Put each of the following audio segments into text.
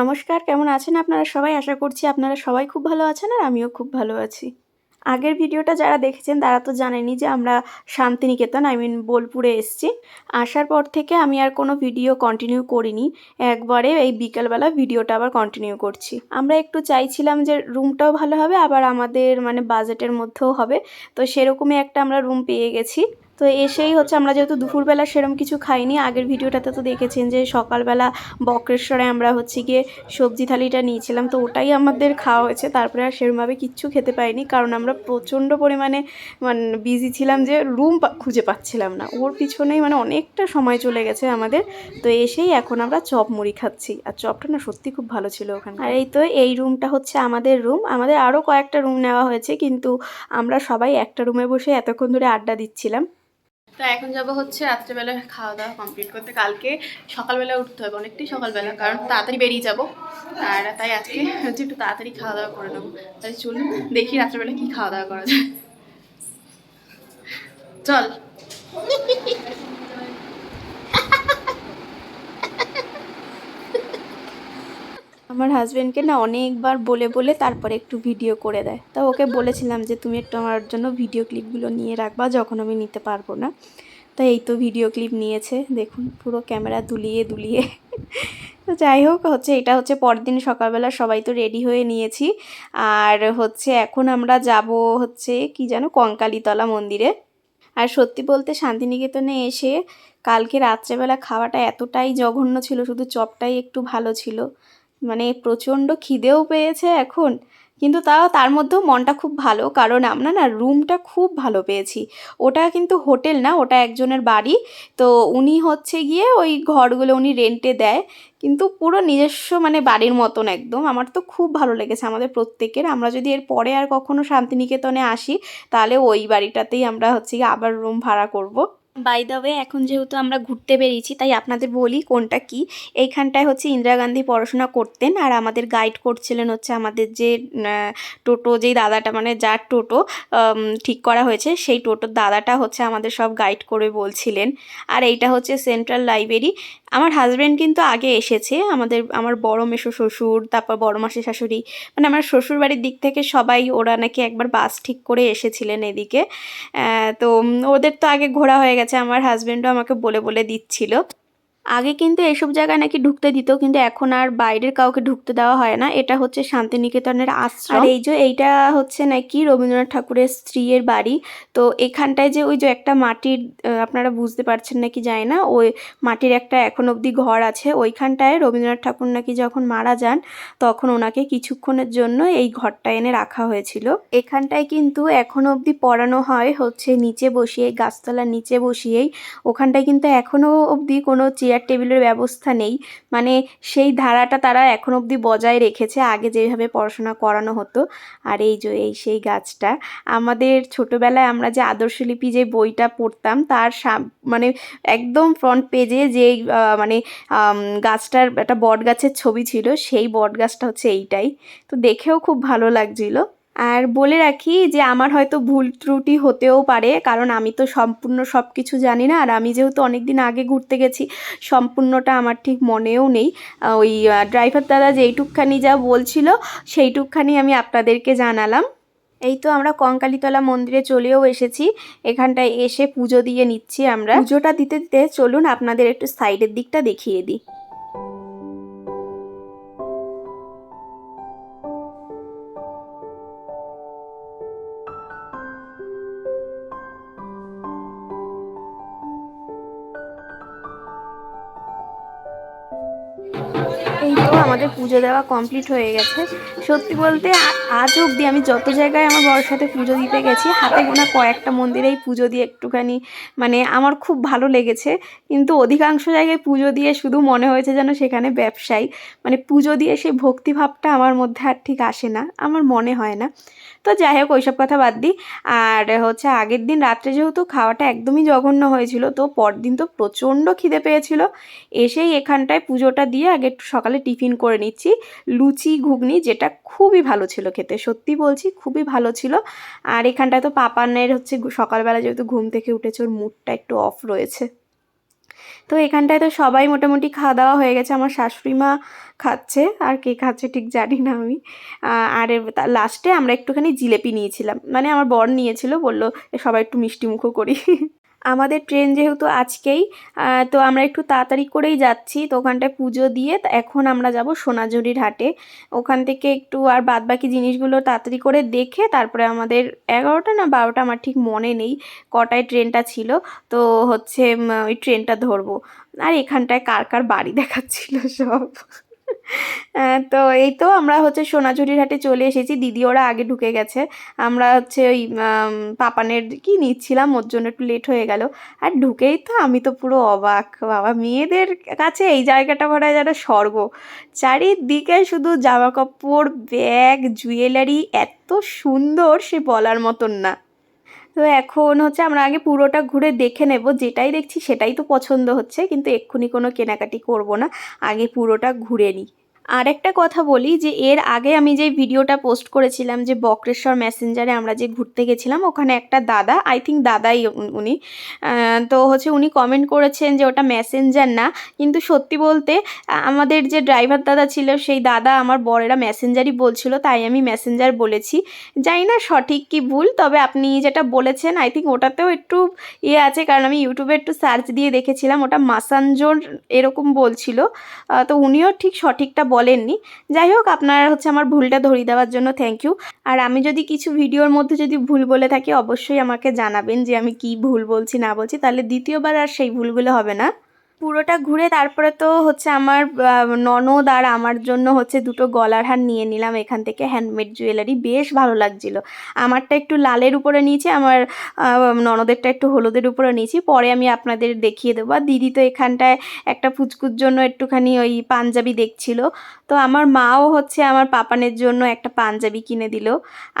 নমস্কার, কেমন আছেন আপনারা সবাই? আশা করছি আপনারা সবাই খুব ভালো আছেন আর আমিও খুব ভালো আছি। আগের ভিডিওটা যারা দেখেছেন তারা তো জানেনই যে আমরা শান্তিনিকেতন আই মিন বোলপুরে এসেছি। আসার পর থেকে আমি আর কোনো ভিডিও কন্টিনিউ করিনি। একবারে এই বিকেলবেলা ভিডিওটা আবার কন্টিনিউ করছি। আমরা একটু চাইছিলাম যে রুমটাও ভালো হবে, আবার আমাদের মানে বাজেটের মধ্যেও হবে। তো সেরকমই একটা আমরা রুম পেয়ে গেছি। তো এসেই হচ্ছে আমরা যেহেতু দুপুরবেলা সেরম কিছু খাইনি, আগের ভিডিওটাতে তো দেখেছেন যে সকালবেলা বক্রেশ্বরে আমরা হচ্ছে গিয়ে সবজি থালিটা নিয়েছিলাম, তো ওটাই আমাদের খাওয়া হয়েছে, তারপরে আর সেরমভাবে কিচ্ছু খেতে পাইনি, কারণ আমরা প্রচণ্ড পরিমাণে মানে বিজি ছিলাম যে রুম খুঁজে পাচ্ছিলাম না, ওর পিছনেই মানে অনেকটা সময় চলে গেছে আমাদের, তো এসেই এখন আমরা চপ মুড়ি খাচ্ছি, আর চপটা না সত্যি খুব ভালো ছিল ওখানে। আর এই তো এই রুমটা হচ্ছে আমাদের রুম আমাদের আরও কয়েকটা রুম নেওয়া হয়েছে, কিন্তু আমরা সবাই একটা রুমে বসে এতক্ষণ ধরে আড্ডা দিচ্ছিলাম তো এখন যাব হচ্ছে রাত্রেবেলা খাওয়া দাওয়া কমপ্লিট করতে। কালকে সকালবেলা উঠতে হবে, অনেকটাই সকালবেলা, কারণ তাড়াতাড়ি বেরিয়ে যাব। আর তাই আজকে হচ্ছে একটু তাড়াতাড়ি খাওয়া দাওয়া করে নেব। তাই চলুন দেখি রাত্রেবেলা কি খাওয়া দাওয়া করা যায়। চল। আমার হাজব্যান্ডকে না অনেকবার বলে বলে তারপরে একটু ভিডিও করে দেয়। তা ওকে বলেছিলাম যে, তুমি একটু আমার জন্য ভিডিও ক্লিপগুলো নিয়ে রাখবা, যখন আমি নিতে পারব না। তো এই তো ভিডিও ক্লিপ নিয়েছে, দেখুন, পুরো ক্যামেরা দুলিয়ে দুলিয়ে। তো যাই হোক, হচ্ছে এটা হচ্ছে পরের দিন সকালবেলা সবাই তো রেডি হয়ে নিয়েছি। আর হচ্ছে এখন আমরা যাব হচ্ছে, কি যেন, কঙ্কালীতলা মন্দিরে। আর সত্যি বলতে শান্তিনিকেতনে এসে কালকে রাত্রেবেলা খাওয়াটা এতটাই জঘন্য ছিল, শুধু চপটাই একটু ভালো ছিল। মানে প্রচণ্ড খিদেও পেয়েছে এখন। কিন্তু তাও তার মধ্যেও মনটা খুব ভালো, কারণ আমরা না রুমটা খুব ভালো পেয়েছি। ওটা কিন্তু হোটেল না, ওটা একজনের বাড়ি। তো উনি হচ্ছে গিয়ে ওই ঘরগুলো উনি রেন্টে দেয়। কিন্তু পুরো নিজস্ব মানে বাড়ির মতন একদম। আমার তো খুব ভালো লেগেছে আমাদের প্রত্যেকের। আমরা যদি এর পরে আর কখনো শান্তিনিকেতনে আসি, তাহলে ওই বাড়িটাতেই আমরা হচ্ছে গিয়ে আবার রুম ভাড়া করব। বাই দ্য ওয়ে এখন যেহেতু আমরা ঘুরতে বেরিয়েছি, তাই আপনাদের বলি কোনটা কি। এইখানটায় হচ্ছে ইন্দিরা গান্ধী পড়াশোনা করতেন আর আমাদের গাইড করছিলেন হচ্ছে আমাদের যে টোটো, যেই দাদাটা মানে যার টোটো ঠিক করা হয়েছে, সেই টোটোর দাদাটা হচ্ছে আমাদের সব গাইড করে বলছিলেন। আর এইটা হচ্ছে সেন্ট্রাল লাইব্রেরি আমার হাজব্যান্ড কিন্তু আগে এসেছে, আমাদের, আমার বড় মেশো শ্বশুর, তারপর বড় মাসি শাশুড়ি মানে আমার শ্বশুর বাড়ির দিক থেকে সবাই ওরা নাকি একবার বাস ঠিক করে এসেছিলেন এদিকে। তো ওদের তো আগে ঘোরা হয়ে গেছে, আমার হাজব্যান্ডও আমাকে বলে বলে দিচ্ছিল। আগে কিন্তু এসব জায়গায় নাকি ঢুকতে দিত, কিন্তু এখন আর বাইরের কাউকে ঢুকতে দেওয়া হয় না। এটা হচ্ছে শান্তিনিকেতনের আশ্রম। আর এই যে এইটা হচ্ছে নাকি রবীন্দ্রনাথ ঠাকুরের স্ত্রীর বাড়ি। তো এখানটায় যে ওই যে একটা মাটির আপনারা বুঝতে পারছেন নাকি যায় না, ওই মাটির একটা এখন অবধি ঘর আছে। ওইখানটায় রবীন্দ্রনাথ ঠাকুর নাকি যখন মারা যান, তখন ওনাকে কিছুক্ষণের জন্য এই ঘরটা এনে রাখা হয়েছিল। এখানটায় কিন্তু এখন অবধি পড়ানো হয় হচ্ছে নিচে বসিয়ে গাছতলার নিচে বসিয়েই। ওখানটায় কিন্তু এখনও অবধি কোনো চেয়ার টেবিলের ব্যবস্থা নেই। মানে সেই ধারাটা তারা এখন অবধি বজায় রেখেছে, আগে যেভাবে পড়াশোনা করানো হতো। আর এই যে, এই সেই গাছটা। আমাদের ছোটোবেলায় আমরা যে আদর্শলিপি যে বইটা পড়তাম, তার মানে একদম ফ্রন্ট পেজে যে মানে গাছটার একটা বট গাছের ছবি ছিল, সেই বট গাছটা হচ্ছে এইটাই। তো দেখেও খুব ভালো লাগছিল। আর বলে রাখি যে আমার হয়তো ভুল ত্রুটি হতেও পারে, কারণ আমি তো সম্পূর্ণ সব কিছু জানি না। আর আমি যেহেতু অনেক দিন আগে ঘুরতে গেছি, সম্পূর্ণটা আমার ঠিক মনেও নেই। ওই ড্রাইভার দাদা যেইটুকখানি যা বলছিল, সেইটুকখানি আমি আপনাদেরকে জানালাম। এই তো আমরা কঙ্কালীতলা মন্দিরে চলেও এসেছি। এখানটায় এসে পুজো দিয়ে নিচ্ছি আমরা। পুজোটা দিতে দিতে চলুন আপনাদের একটু সাইডের দিকটা দেখিয়ে দিই। Thank you. এই আমাদের পুজো দেওয়া কমপ্লিট হয়ে গেছে। সত্যি বলতে আজ অবধি আমি যত জায়গায় আমার বড়োর সাথে পুজো দিতে গেছি, হাতে গোনা কয়েকটা মন্দিরেই পুজো দিয়ে একটুখানি মানে আমার খুব ভালো লেগেছে। কিন্তু অধিকাংশ জায়গায় পুজো দিয়ে শুধু মনে হয়েছে যেন সেখানে ব্যবসায়ী। মানে পুজো দিয়ে সেই ভক্তিভাবটা আমার মধ্যে আর ঠিক আসে না, আমার মনে হয় না। তো যাই হোক, ওইসব কথা বাদ দিই। আর হচ্ছে আগের দিন রাত্রে যেহেতু খাওয়াটা একদমই জঘন্য হয়েছিল, তো পরদিন তো প্রচণ্ড খিদে পেয়েছিল। এসেই এখানটায় পুজোটা দিয়ে আগে একটু সকালে টিফিন করে নিচ্ছি। লুচি, ঘুগনি যেটা খুবই ভালো ছিল খেতে। সত্যি বলছি, খুবই ভালো ছিল। আর এখানটায় তো পাপানের হচ্ছে সকালবেলা যেহেতু ঘুম থেকে উঠেছে, ওর মুডটা একটু অফ রয়েছে। তো এখানটায় তো সবাই মোটামুটি খাওয়া দাওয়া হয়ে গেছে। আমার শাশুড়ি মা খাচ্ছে, আর কে খাচ্ছে ঠিক জানি না আমি। আর লাস্টে আমরা একটুখানি জিলেপি নিয়েছিলাম। মানে আমার বর নিয়েছিল, বলল সবাই একটু মিষ্টি মুখও করি। আমাদের ট্রেন যেহেতু আজকেই তো আমরা একটু তাড়াতাড়ি করেই যাচ্ছি, তো ওখানটায় পুজো দিয়ে এখন আমরা যাব সোনাঝুরির হাটে। ওখান থেকে একটু আর বাদ বাকি জিনিসগুলো তাড়াতাড়ি করে দেখে তারপরে আমাদের এগারোটা না বারোটা আমার ঠিক মনে নেই, কটায় ট্রেনটা ছিল, তো হচ্ছে ওই ট্রেনটা ধরবো। আর এখানটায় কার কার বাড়ি দেখাচ্ছিল সব। তো এই তো আমরা হচ্ছে সোনাঝুরির হাটে চলে এসেছি। দিদি ওরা আগে ঢুকে গেছে। আমরা হচ্ছে ওই পাপানের কি নিচ্ছিলাম, ওর জন্য একটু লেট হয়ে গেল। আর ঢুকেই তো আমি তো পুরো অবাক। বাবা, মেয়েদের কাছে এই জায়গাটা হয় যেন স্বর্গ। চারিদিকে শুধু জামা কাপড় ব্যাগ জুয়েলারি এত সুন্দর সে বলার মতন না। তো এখন হচ্ছে আমরা আগে পুরোটা ঘুরে দেখে নেব। যেটাই দেখছি সেটাই তো পছন্দ হচ্ছে। কিন্তু এক্ষুনি কোনো কেনাকাটি করব না। আগে পুরোটা ঘুরে নিই। আর একটা কথা বলি যে এর আগে আমি যে ভিডিওটা পোস্ট করেছিলাম যে বক্রেশ্বর মেসেঞ্জারে আমরা যে ঘুরতে গেছিলাম, ওখানে একটা দাদা আই থিঙ্ক দাদাই উনি তো হচ্ছে উনি কমেন্ট করেছেন যে ওটা মেসেঞ্জার না। কিন্তু সত্যি বলতে আমাদের যে ড্রাইভার দাদা ছিল, সেই দাদা আমার বরেরা মেসেঞ্জারই বলছিল, তাই আমি মেসেঞ্জার বলেছি। জানি না সঠিক কি ভুল, তবে আপনি যেটা বলেছেন আই থিঙ্ক ওটাতেও একটু ইয়ে আছে, কারণ আমি ইউটিউবে একটু সার্চ দিয়ে দেখেছিলাম, ওটা মাসানজোর এরকম বলছিল। তো উনিও ঠিক সঠিকটা বলেননি। যাই হোক, আপনারা হচ্ছে আমার ভুলটা ধরিয়ে দেওয়ার জন্য থ্যাংক ইউ আর আমি যদি কিছু ভিডিওর মধ্যে যদি ভুল বলে থাকি, অবশ্যই আমাকে জানাবেন যে আমি কি ভুল বলছি, না বলছি। তাহলে দ্বিতীয়বার আর সেই ভুলগুলো হবে না। পুরোটা ঘুরে তারপরে তো হচ্ছে আমার ননদ আর আমার জন্য হচ্ছে দুটো গলার হার নিয়ে নিলাম। এখান থেকে হ্যান্ডমেড জুয়েলারি বেশ ভালো লাগছিল। আমারটা একটু লালের উপরে নিয়েছি, আমার ননদেরটা একটু হলুদের উপরে নিয়েছি। পরে আমি আপনাদের দেখিয়ে দেবো। আর দিদি তো এখানটায় একটা ফুচকুর জন্য একটুখানি ওই পাঞ্জাবি দেখছিল। তো আমার মাও হচ্ছে আমার পাপানের জন্য একটা পাঞ্জাবি কিনে দিল।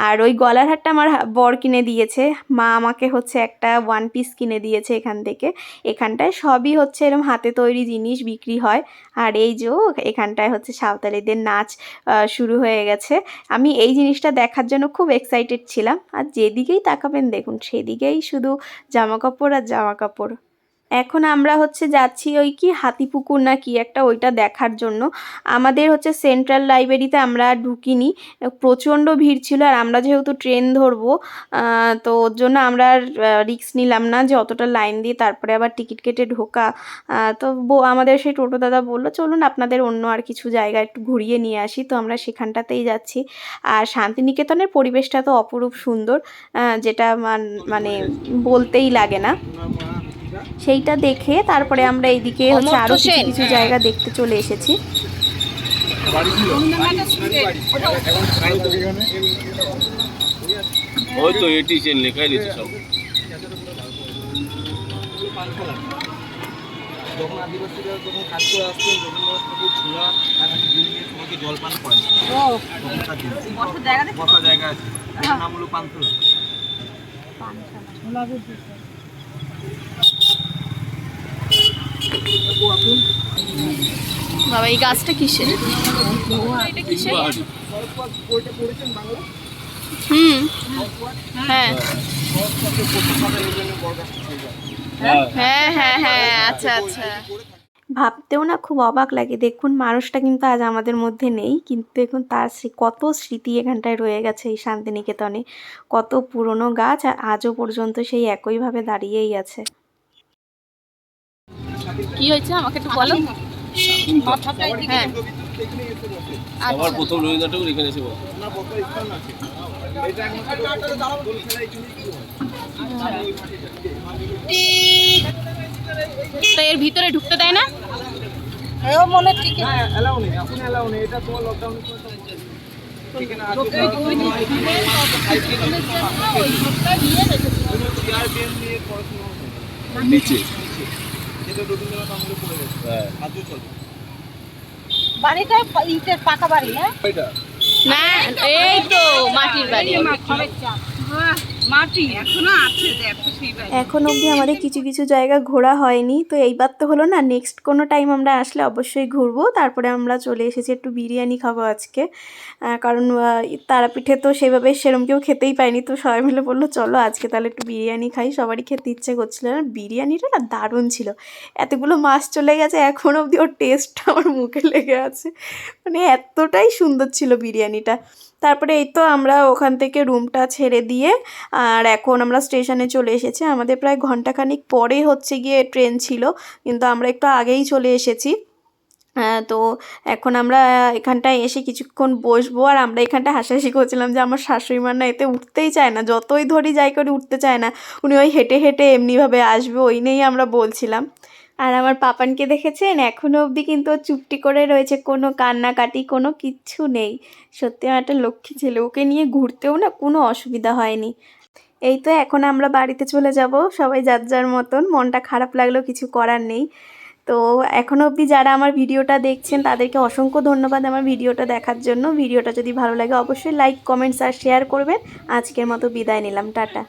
আর ওই গলার হারটা আমার বর কিনে দিয়েছে। মা আমাকে হচ্ছে একটা ওয়ান পিস কিনে দিয়েছে এখান থেকে। এখানটায় সবই হচ্ছে এরকম হাতে তৈরি জিনিস বিক্রি হয়। আর এই যে এখানটায় হচ্ছে সাঁওতালিদের নাচ শুরু হয়ে গেছে। আমি এই জিনিসটা দেখার জন্য খুব এক্সাইটেড ছিলাম। আর যেদিকেই তাকাবেন, দেখুন, সেদিকেই শুধু জামাকাপড় আর জামা কাপড় এখন আমরা হচ্ছে যাচ্ছি ওই কি হাতিপুকুর না কি একটা ওইটা দেখার জন্য। আমাদের হচ্ছে সেন্ট্রাল লাইব্রেরিতে আমরা ঢুকিনি। প্রচণ্ড ভিড় ছিল আর আমরা যেহেতু ট্রেন ধরবো তো ওর জন্য আমরা রিক্স নিলাম না যে অতটা লাইন দিয়ে তারপরে আবার টিকিট কেটে ঢোকা। তো আমাদের সেই টোটো দাদা বলল, চলুন আপনাদের অন্য আর কিছু জায়গা একটু ঘুরিয়ে নিয়ে আসি। তো আমরা সেখানটাতেই যাচ্ছি। আর শান্তিনিকেতনের পরিবেশটা তো অপরূপ সুন্দর যেটা মানে বলতেই লাগে না। সেইটা দেখে তারপরে আমরা এইদিকে হচ্ছে আরও কিছু কিছু জায়গা দেখতে চলে এসেছি। ওই তো এটি চেন লেখাই দিয়েছে সব যখন আদিবাসীরা যখন কাজ করে আসতেন রবীন্দ্রনাথ ঠাকুর ছোলা আর হাতে গুড় নিয়ে সবাইকে জলপান করেন তখনকার দিনে। বসার জায়গা আছে। নাম হলো পান্থলা। বাবা এই গাছটা কিসের? হুম। হ্যাঁ। বরগাছটা ছিল হ্যাঁ হ্যাঁ হ্যাঁ হ্যাঁ আচ্ছা আচ্ছা। ভাবতেও না খুব অবাক লাগে। দেখুন মানুষটা কিন্তু আজ আমাদের মধ্যে নেই কিন্তু দেখুন তার কত স্মৃতি এখানটায় রয়ে গেছে এই শান্তিনিকেতনে। কত পুরনো গাছ আর আজও পর্যন্ত সেই একইভাবে দাঁড়িয়েই আছে। কি হয়েছে? আমাকে একটু বলো। হ্যাঁ। আমার প্রথম রবীন্দ্রনাথ ঠাকুর এখানে এসে হয় তো এর ভিতরে ঢুকতে দেয় না? হ্যাঁ নেই। এখন অ্যালাউ নেই। এটা তোমার হয়। নিচে। যেটা রবীন্দ্রনাথ আমলে পড়ে গেছে। হ্যাঁ। আজও চলবে বাড়িটা ইটের পাকা বাড়ি না এটা না এই তো মাটির বাড়ি। মাটি এখনও আছে, দেখো এখন অবধি আমাদের কিছু কিছু জায়গা ঘোরা হয়নি, তো এইবার তো হলো না নেক্সট কোনো টাইম আমরা আসলে অবশ্যই ঘুরবো। তারপরে আমরা চলে এসেছি একটু বিরিয়ানি খাব আজকে। কারণ তারাপীঠে তো সেভাবে সেরম কেউ খেতেই পায়নি, তো সবাই মিলে বলল, চলো আজকে তাহলে একটু বিরিয়ানি খাই। সবারই খেতে ইচ্ছে করছিল। আর বিরিয়ানিটা না দারুণ ছিল। এতগুলো মাছ চলে গেছে, এখন অবধি ওর টেস্টটা আমার মুখে লেগে আছে। মানে এতটাই সুন্দর ছিল বিরিয়ানিটা। তারপরে এই তো আমরা ওখান থেকে রুমটা ছেড়ে দিয়ে আর এখন আমরা স্টেশনে চলে এসেছি। আমাদের প্রায় ঘন্টাখানিক পরে হচ্ছে গিয়ে ট্রেন ছিল, কিন্তু আমরা একটু আগেই চলে এসেছি। তো এখন আমরা এখানটায় এসে কিছুক্ষণ বসবো আর আমরা এখানটা হাসাহাসি করছিলাম যে আমার শাশুড়ি মার না এতে উঠতেই চায় না, যতই ধরি যাই করে উঠতে চায় না, উনি ওই হেঁটে হেঁটে এমনিভাবে আসবে, ওই নিয়েই আমরা বলছিলাম। আর আমার পাপানকে দেখেছেন? এখনও অবধি কিন্তু চুপটি করে রয়েছে, কোনো কান্নাকাটি, কোনো কিচ্ছু নেই। সত্যি আমার একটা লক্ষ্মী ছেলে, ওকে নিয়ে ঘুরতেও না কোনো অসুবিধা হয়নি। এই তো এখন আমরা বাড়িতে চলে যাব, সবাই যার যার মতন। মনটা খারাপ লাগলেও কিছু করার নেই। তো এখনও অবধি যারা আমার ভিডিওটা দেখছেন, তাদেরকে অসংখ্য ধন্যবাদ আমার ভিডিওটা দেখার জন্য। ভিডিওটা যদি ভালো লাগে, অবশ্যই লাইক কমেন্টস আর শেয়ার করবেন। আজকের মতো বিদায় নিলাম। টাটা।